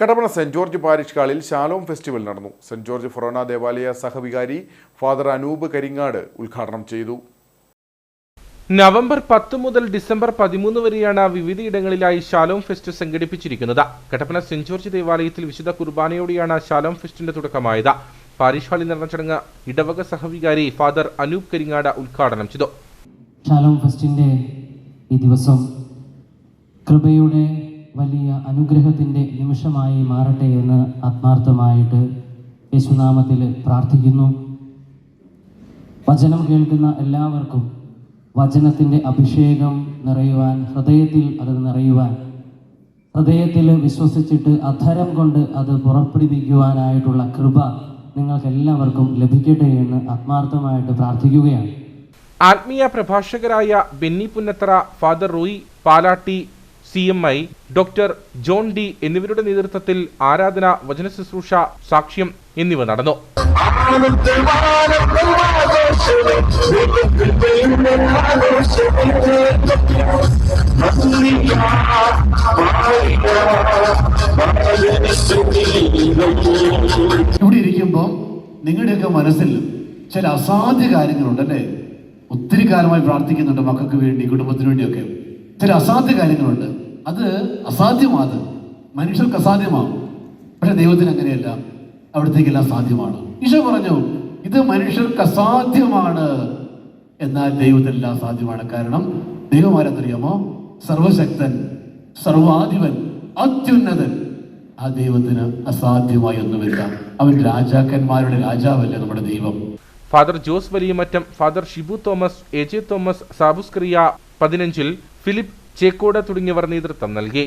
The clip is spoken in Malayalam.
കടപ്പന സെന്റ് ജോർജ് പാരിഷ് ഹാളിൽ ശാലോം ഫെസ്റ്റിവൽ നടന്നു. സെന്റ് ജോർജ് ഫൊറോണ ദേവാലയ സഹവികാരി ഫാദർ അനൂപ് കരിങ്ങാട് ഉദ്ഘാടനം ചെയ്തു. നവംബർ പത്ത് മുതൽ ഡിസംബർ പതിമൂന്ന് വരെയാണ് വിവിധയിടങ്ങളിലായി ശാലോം ഫെസ്റ്റ് സംഘടിപ്പിച്ചിരിക്കുന്നത്. കട്ടപ്പന സെന്റ് ജോർജ് ദേവാലയത്തിൽ വിശുദ്ധ കുർബാനയോടെയാണ് ശാലോം ഫെസ്റ്റിന്റെ തുടക്കമായത്. പാരിഷ് ഹാളിൽ നടന്ന ചടങ്ങ് ഇടവക സഹവികാരി ഫാദർ അനൂപ് കരിങ്ങാട് ഉദ്ഘാടനം ചെയ്തു. ശാലോം ഫെസ്റ്റിന്റെ ഈ ദിവസം കൃപയുടെ വലിയ അനുഗ്രഹത്തിന്റെ നിമിഷമായി മാറട്ടെ എന്ന് ആത്മാർത്ഥമായിട്ട് യേശുനാമത്തിൽ പ്രാർത്ഥിക്കുന്നു. വചനം കേൾക്കുന്ന എല്ലാവർക്കും വചനത്തിന്റെ അഭിഷേകം നിറയുവാൻ ഹൃദയത്തിൽ അത് നിറയുവാൻ ഹൃദയത്തിൽ വിശ്വസിച്ചിട്ട് അധരം കൊണ്ട് അത് പുറപ്പെടുവിക്കുവാനായിട്ടുള്ള കൃപ നിങ്ങൾക്കെല്ലാവർക്കും ലഭിക്കട്ടെ എന്ന് ആത്മാർത്ഥമായിട്ട് പ്രാർത്ഥിക്കുകയാണ്. ആത്മീയ പ്രഭാഷകരായ Benny Punnathara father Rui Palatty C M I doctor John D എന്നിവരുടെ നേതൃത്വത്തിൽ ആരാധന വചന ശുശ്രൂഷ സാക്ഷ്യം എന്നിവ നടന്നു. ഇവിടെ ഇരിക്കുമ്പോൾ നിങ്ങളുടെയൊക്കെ മനസ്സിൽ ചില അസാധ്യ കാര്യങ്ങളുണ്ട് അല്ലേ ഒത്തിരി കാലമായി പ്രാർത്ഥിക്കുന്നുണ്ട് മക്കൾക്ക് വേണ്ടി കുടുംബത്തിന് വേണ്ടിയൊക്കെ. ചില അസാധ്യ കാര്യങ്ങളുണ്ട്. അത് അസാധ്യമാണ്. മനുഷ്യർക്ക് അസാധ്യമാവും പക്ഷെ ദൈവത്തിന് അങ്ങനെയല്ല. അവിടത്തേക്കെല്ലാം സാധ്യമാണ്. ഈശോ പറഞ്ഞു ഇത് മനുഷ്യർക്ക് അസാധ്യമാണ്. എന്നാൽ ദൈവത്തിനെല്ലാം സാധ്യമാണ്. കാരണം ദൈവം ആരെന്നറിയാമോ? സർവശക്തൻ സർവാധിപൻ അത്യുന്നതൻ. ആ ദൈവത്തിന് അസാധ്യമായി ഒന്നുമില്ല. അവൻ രാജാക്കന്മാരുടെ രാജാവല്ലേ നമ്മുടെ ദൈവം. Father Jose Valiyamattam father Shibu Thomas A J Thomas സാബുസ്ക്രിയ പതിനഞ്ചിൽ ഫിലിപ്പ് ചേക്കോട് തുടങ്ങിയവർ നേതൃത്വം നൽകി